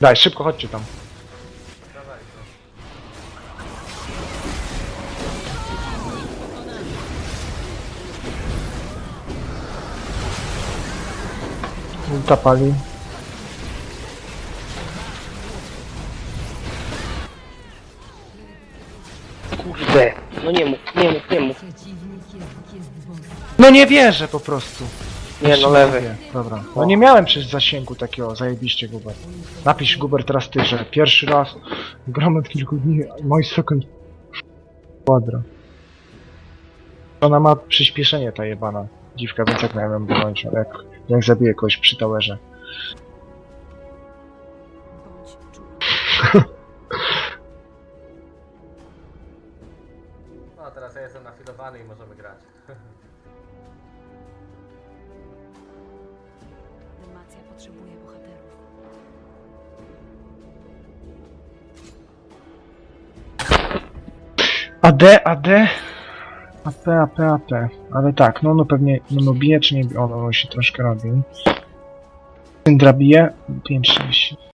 Daj, szybko chodźcie tam. Dawaj to. Ulta pali. Kurde, no nie mów, nie mów, nie mów. No nie wierzę po prostu. Nie no, lewy. Dobra. No nie miałem przecież zasięgu takiego, zajebiście Guber. Napisz Guber teraz ty, że pierwszy raz gram od kilku dni, mój sekund quadra. Ona ma przyspieszenie ta jebana dziwka, więc jak miałem ale jak, jak zabiję kogoś przy towerze. No teraz ja jestem nafilowany i możemy grać. potrzebuje bohaterów. AD, AD, AP, AP, AP. Ale tak, no no pewnie, no no bije czy nie bije? O, no, się troszkę robi. Syndra bije, 5-6.